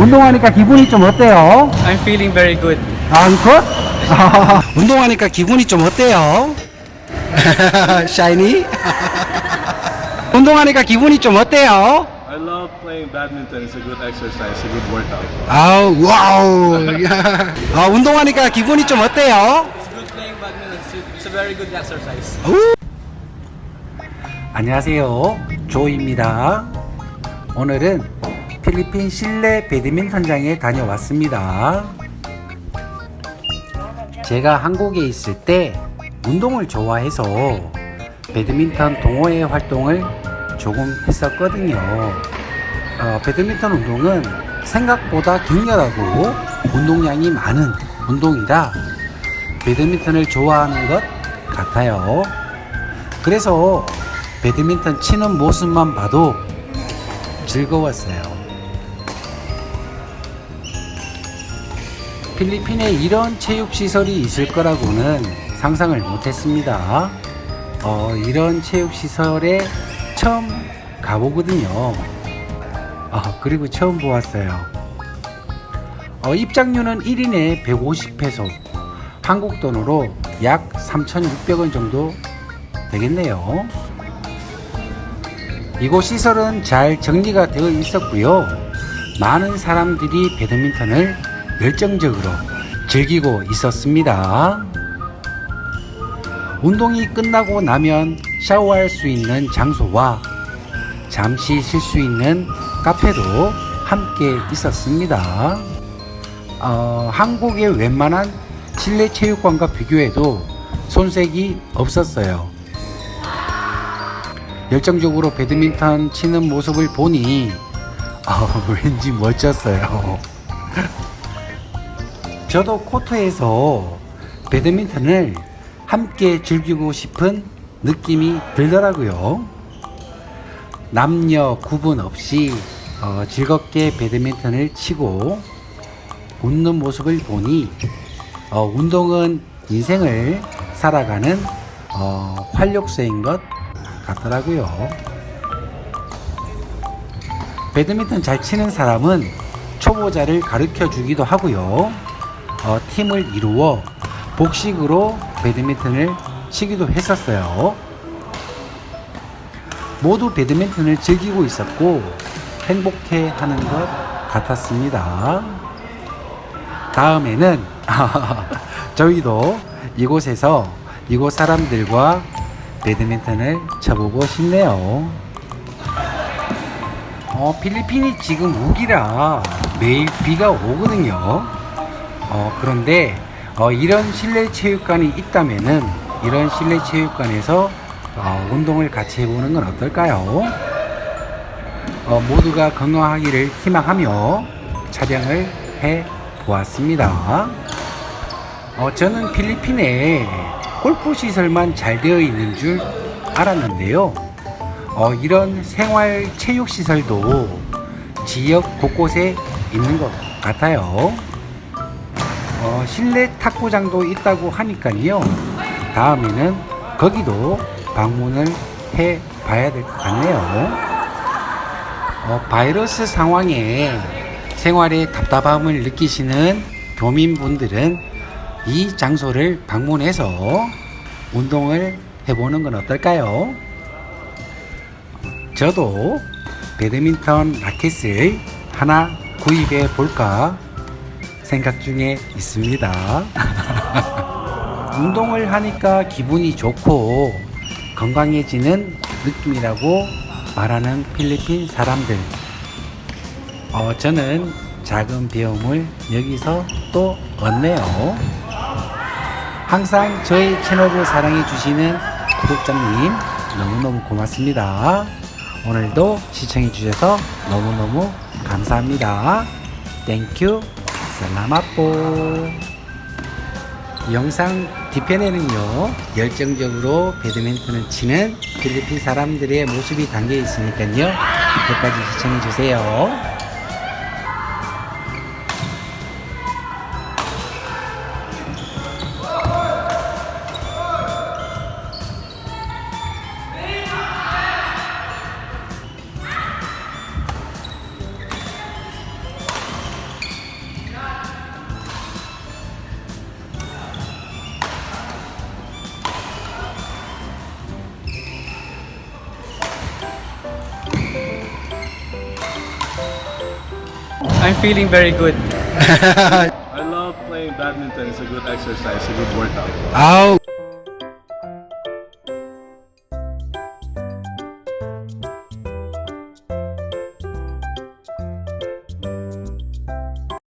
운동하니까 기분이 좀 어때요? I'm feeling very good. 아, 굿? 운동하니까 기분이 좀 어때요? 샤이니? 운동하니까 기분이 좀 어때요? I love playing badminton. It's a good exercise, a good workout. 아우, 와우. 야. 아, 운동하니까 기분이 좀 어때요? It's good playing badminton. It's a very good exercise. 안녕하세요. 조입니다. 오늘은 필리핀 실내 배드민턴장에 다녀왔습니다. 제가 한국에 있을 때 운동을 좋아해서 배드민턴 동호회 활동을 조금 했었거든요. 어, 배드민턴 운동은 생각보다 격렬하고 운동량이 많은 운동이라 배드민턴을 좋아하는 것 같아요. 그래서 배드민턴 치는 모습만 봐도 즐거웠어요. 필리핀에 이런 체육시설이 있을 거라고는 상상을 못했습니다. 어, 이런 체육시설에 처음 가보거든요. 어, 그리고 처음 보았어요. 어, 입장료는 1인에 150페소, 한국 돈으로 약 3,600원 정도 되겠네요. 이곳 시설은 잘 정리가 되어 있었고요. 많은 사람들이 배드민턴을 열정적으로 즐기고 있었습니다. 운동이 끝나고 나면 샤워할 수 있는 장소와 잠시 쉴 수 있는 카페도 함께 있었습니다. 어, 한국의 웬만한 실내 체육관과 비교해도 손색이 없었어요. 열정적으로 배드민턴 치는 모습을 보니 어, 왠지 멋졌어요. 저도 코트에서 배드민턴을 함께 즐기고 싶은 느낌이 들더라고요. 남녀 구분 없이 어, 즐겁게 배드민턴을 치고 웃는 모습을 보니 어, 운동은 인생을 살아가는 어, 활력소인 것 같더라고요. 배드민턴 잘 치는 사람은 초보자를 가르쳐 주기도 하고요. 어, 팀을 이루어 복식으로 배드민턴을 치기도 했었어요. 모두 배드민턴을 즐기고 있었고 행복해 하는 것 같았습니다. 다음에는 저희도 이곳에서 이곳 사람들과 배드민턴을 쳐보고 싶네요. 어, 필리핀이 지금 우기라 매일 비가 오거든요. 어, 그런데 어, 이런 실내 체육관이 있다면은 이런 실내 체육관에서 어, 운동을 같이 해보는 건 어떨까요? 어, 모두가 건강하기를 희망하며 촬영을 해 보았습니다. 어, 저는 필리핀에 골프 시설만 잘 되어 있는 줄 알았는데요. 어, 이런 생활 체육 시설도 지역 곳곳에 있는 것 같아요. 어, 실내 탁구장도 있다고 하니까요. 다음에는 거기도 방문을 해 봐야 될 것 같네요. 어, 바이러스 상황에 생활에 답답함을 느끼시는 교민분들은 이 장소를 방문해서 운동을 해보는 건 어떨까요? 저도 배드민턴 라켓을 하나 구입해 볼까 생각 중에 있습니다. 운동을 하니까 기분이 좋고 건강해지는 느낌이라고 말하는 필리핀 사람들. 어, 저는 작은 배움을 여기서 또 얻네요. 항상 저희 채널을 사랑해 주시는 구독자님 너무너무 고맙습니다. 오늘도 시청해 주셔서 너무너무 감사합니다. 땡큐 살라마뽀 영상 뒤편에는요 열정적으로 배드민턴을 치는 필리핀 사람들의 모습이 담겨 있으니까요 끝까지 시청해 주세요. I'm feeling very good. I love playing badminton. It's a good exercise, a good workout. 아우